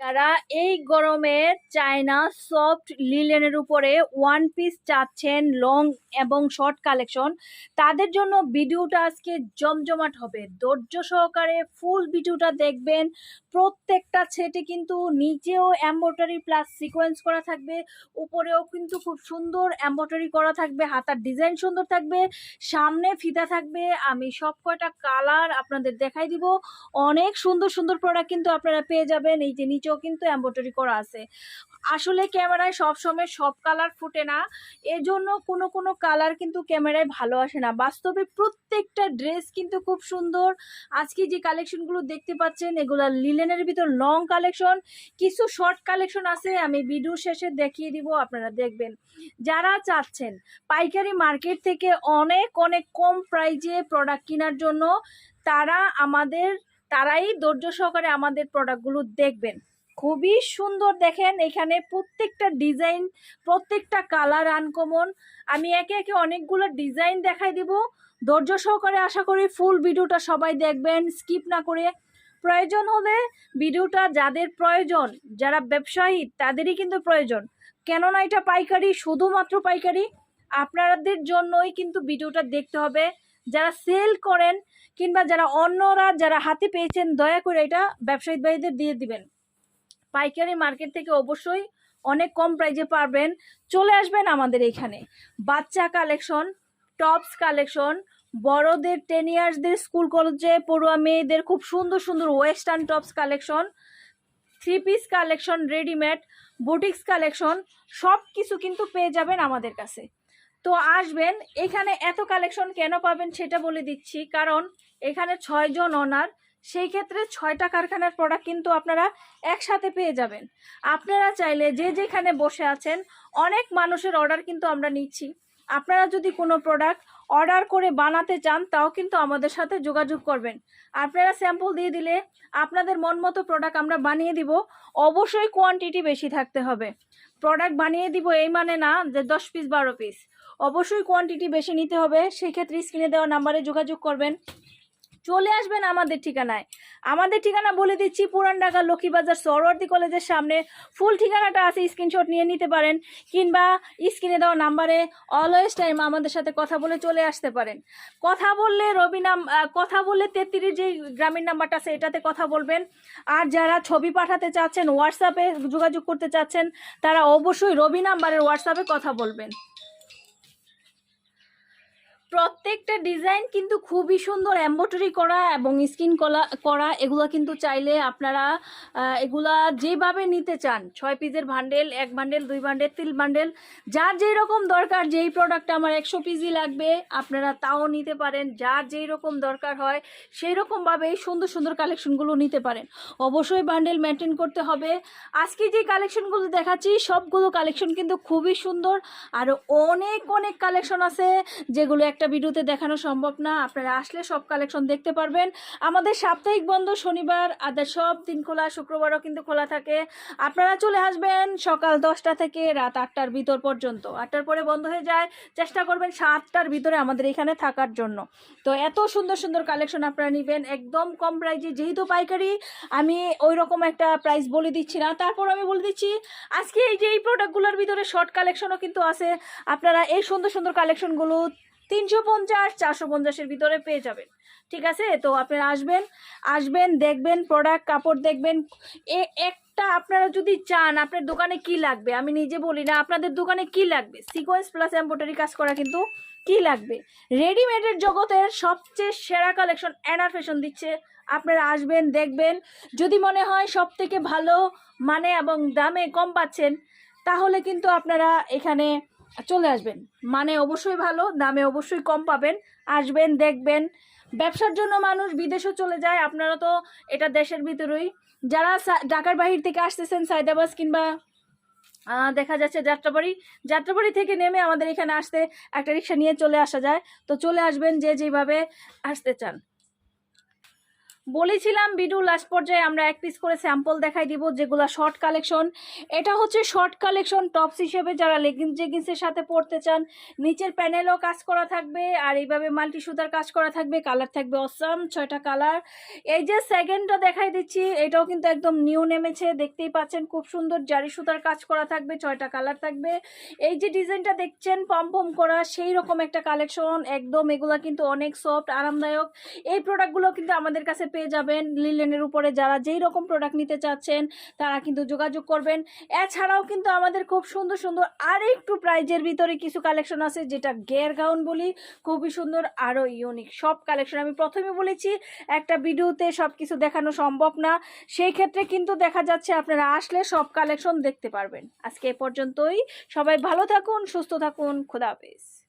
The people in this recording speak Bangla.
যারা এই গরমে চায়না সফট লিলেনের উপরে ওয়ান পিস চাচ্ছেন লং এবং শর্ট কালেকশন তাদের জন্য ভিডিওটা আজকে জমজমাট হবে। ধৈর্য সহকারে ফুল ভিডিওটা দেখবেন। প্রত্যেকটা সেটে কিন্তু নিচেও এম্ব্রয়ডারি প্লাস সিকোয়েন্স করা থাকবে। উপরেও কিন্তু খুব সুন্দর এম্ব্রয়ডারি করা থাকবে। হাতার ডিজাইন সুন্দর থাকবে। সামনে ফিতা থাকবে। আমি সব কয়টা কালার আপনাদের দেখাই দিব। অনেক সুন্দর সুন্দর প্রোডাক্ট কিন্তু আপনারা পেয়ে যাবেন। এই যে নিচেও কিন্তু এম্ব্রয়ডারি করা আছে। আসলে ক্যামেরায় সব সময় সব কালার ফুটে না। এজন্য কোনো কোনো কালার কিন্তু ক্যামেরায় ভালো আসে না। বাস্তবে প্রত্যেকটা ড্রেস কিন্তু খুব সুন্দর। আজকে যে কালেকশনগুলো দেখতে পাচ্ছেন, এগুলো লিলেনের ভিতর লং কালেকশন কিছু শর্ট কালেকশন আছে, আমি ভিডিও শেষে দেখিয়ে দিব, আপনারা দেখবেন। যারা চাচ্ছেন পাইকারি মার্কেট থেকে অনেক অনেক কম প্রাইজে প্রোডাক্ট কেনার জন্য, তারা আমাদের, তারাই ধৈর্য সহকারে আমাদের প্রোডাক্টগুলো দেখবেন। খুবই সুন্দর দেখেন, এখানে প্রত্যেকটা ডিজাইন, প্রত্যেকটা কালার আনকমন। আমি একে একে অনেকগুলো ডিজাইন দেখাই দিব। ধৈর্য সহকারে আশা করি ফুল ভিডিওটা সবাই দেখবেন, স্কিপ না করে। প্রয়োজন হলে ভিডিওটা যাদের প্রয়োজন, যারা ব্যবসায়ী, তাদেরই কিন্তু প্রয়োজন। কেননা এটা পাইকারি, শুধুমাত্র পাইকারি। আপনাদের জন্যই কিন্তু ভিডিওটা দেখতে হবে। যারা সেল করেন কিংবা যারা অন্যরা যারা হাতে পেয়েছেন, দয়া করে এটা ব্যবসায়ী ভাইদের দিয়ে দিবেন। পাইকারি মার্কেট থেকে অবশ্যই অনেক কম প্রাইজে পারবেন। চলে আসবেন আমাদের এখানে। বাচ্চা কালেকশন, টপস কালেকশন, বড়দের, টেন ইয়ার্সদের স্কুল, কলেজে পড়ুয়া মেয়েদের খুব সুন্দর সুন্দর western tops collection, three piece collection, readymade, boutiques collection, সব কিছু কিন্তু পেয়ে যাবেন আমাদের কাছে। তো আসবেন, এখানে এত কালেকশন কেন পাবেন সেটা বলে দিচ্ছি, কারণ এখানে ছয়জন ওনার সেই ক্ষেত্রে ছয়টা কারখানার প্রোডাক্ট কিন্তু আপনারা একসাথে পেয়ে যাবেন। আপনারা চাইলে যে যেখানে বসে আছেন, অনেক মানুষের অর্ডার কিন্তু আমরা নিচ্ছি। আপনারা যদি কোনো প্রোডাক্ট অর্ডার করে বানাতে চান, তাও কিন্তু আমাদের সাথে যোগাযোগ করবেন। আপনারা স্যাম্পল দিয়ে দিলে আপনাদের মন মতো প্রোডাক্ট আমরা বানিয়ে দিব। অবশ্যই কোয়ান্টিটি বেশি থাকতে হবে। প্রোডাক্ট বানিয়ে দিব এই মানে না যে দশ পিস বারো পিস অবশ্যই কোয়ান্টিটি বেশি নিতে হবে। সেক্ষেত্রে স্ক্রিনে দেওয়া নাম্বারে যোগাযোগ করবেন। চলে আসবেন আমাদের ঠিকানায়। আমাদের ঠিকানা বলে দিচ্ছি পুরান ঢাকা লক্ষ্মীবাজার সরওয়ার্দী কলেজের সামনে। ফুল ঠিকানাটা আছে স্ক্রিনশট নিয়ে নিতে পারেন কিংবা স্ক্রিনে দেওয়া নাম্বারে অলওয়েজ টাইম আমাদের সাথে কথা বলে চলে আসতে পারেন। কথা বললে রবি নাম কথা বললে তেত্রিশ যে গ্রামীণ নাম্বারটা আছে এটাতে কথা বলবেন। আর যারা ছবি পাঠাতে চাচ্ছেন হোয়াটসঅ্যাপে যোগাযোগ করতে চাচ্ছেন, তারা অবশ্যই রবি নাম্বারের হোয়াটসঅ্যাপে কথা বলবেন। প্রত্যেকটা ডিজাইন কিন্তু খুবই সুন্দর এম্ব্রয়ডারি করা এবং স্কিন কলা, করা, এগুলো কিন্তু চাইলে আপনারা এগুলা যেভাবে নিতে চান, ছয় পিসের বান্ডেল এক বান্ডেল দুই বান্ডেল তিন বান্ডেল যার যেই রকম দরকার, যেই প্রোডাক্ট আমার একশো পিসই লাগবে, আপনারা তাও নিতে পারেন, যার যেই রকম দরকার হয় সেই রকমভাবে এই সুন্দর সুন্দর কালেকশনগুলো নিতে পারেন। অবশ্যই বান্ডেল মেনটেন করতে হবে। আজকে যে কালেকশনগুলো দেখাচ্ছি, সবগুলো কালেকশন কিন্তু খুবই সুন্দর, আর অনেক অনেক কালেকশন আছে, যেগুলো একটা ভিডিওতে দেখানো সম্ভব না। আপনারা আসলে সব কালেকশন দেখতে পারবেন। আমাদের সাপ্তাহিক বন্ধ শনিবার, আদার সব দিন খোলা, শুক্রবারও কিন্তু খোলা থাকে। আপনারা চলে আসবেন সকাল দশটা থেকে রাত আটটার ভিতর পর্যন্ত। আটটার পরে বন্ধ হয়ে যায়। চেষ্টা করবেন সাতটার ভিতরে আমাদের এখানে থাকার জন্য। তো এত সুন্দর সুন্দর কালেকশন আপনারা নেবেন। একদম কম প্রাইজে যেহেতু পাইকারি, আমি ওই রকম একটা প্রাইস বলে দিচ্ছি না। তারপর আমি বলে দিচ্ছি, আজকে এই যে এই প্রোডাক্টগুলোর ভিতরে শর্ট কালেকশনও কিন্তু আছে। আপনারা এই সুন্দর সুন্দর কালেকশনগুলো তিনশো পঞ্চাশ, চারশো পঞ্চাশের ভিতরে পেয়ে যাবেন। ঠিক আছে? তো আপনারা আসবেন আসবেন, দেখবেন প্রোডাক্ট কাপড় দেখবেন। এ, একটা আপনারা যদি চান, আপনার দোকানে কি লাগবে? আমি নিজে বলি না, আপনাদের দোকানে কি লাগবে? সিকোয়েন্স প্লাস এম্ব্রয়ডারি কাজ করা কিন্তু কি লাগবে? রেডিমেডের জগতের সবচেয়ে সেরা কালেকশন অ্যানার ফ্যাশন দিচ্ছে। আপনারা আসবেন, দেখবেন। যদি মনে হয় সব থেকে ভালো মানে এবং দামে কম পাচ্ছেন, তাহলে কিন্তু আপনারা এখানে চলে আসবেন। মানে অবশ্যই ভালো, দামে অবশ্যই কম পাবেন। আসবেন, দেখবেন। ব্যবসার জন্য মানুষ বিদেশও চলে যায়, আপনারা তো এটা দেশের ভিতরেই। যারা ঢাকার বাহির থেকে আসতেছেন সাইদাবাস কিংবা দেখা যাচ্ছে যাত্রাবাড়ি যাত্রাবাড়ি থেকে নেমে আমাদের এখানে আসতে একটা রিক্সা নিয়ে চলে আসা যায়। তো চলে আসবেন যে যেভাবে আসতে চান। বলেছিলাম ভিডিও লাস্ট পর্যায়ে আমরা এক পিস করে স্যাম্পল দেখাই দিব, যেগুলো শর্ট কালেকশন এটা হচ্ছে শর্ট কালেকশন টপস হিসেবে যারা লেগিংস জেগিংসের সাথে পরতে চান, নিচের প্যানেলও কাজ করা থাকবে, আর এইভাবে মাল্টি সুতার কাজ করা থাকবে কালার থাকবে অসম ছয়টা কালার এই যে সেকেন্ডটা দেখাই দিচ্ছি, এটাও কিন্তু একদম নিউ নেমেছে, দেখতেই পাচ্ছেন, খুব সুন্দর জারি সুতার কাজ করা থাকবে, ছয়টা কালার থাকবে। এই যে ডিজাইনটা দেখছেন পম পম করা, সেই রকম একটা কালেকশন একদম এগুলা কিন্তু অনেক সফট আরামদায়ক। এই প্রোডাক্টগুলো কিন্তু আমাদের কাছে পেয়ে যাবেন। লিলেনের উপরে যারা যেই রকম প্রোডাক্ট নিতে চাচ্ছেন, তারা কিন্তু যোগাযোগ করবেন। এছাড়াও কিন্তু আমাদের খুব সুন্দর সুন্দর আর একটু প্রাইজের ভিতরে কিছু কালেকশন আছে, যেটা গের গাউন বলি। খুবই সুন্দর আরও ইউনিক সব কালেকশন আমি প্রথমে বলেছি, একটা ভিডিওতে সব কিছু দেখানো সম্ভব না। সেই ক্ষেত্রে কিন্তু দেখা যাচ্ছে আপনারা আসলে সব কালেকশন দেখতে পারবেন। আজকে এ পর্যন্তই। সবাই ভালো থাকুন, সুস্থ থাকুন। খোদা হাফেজ।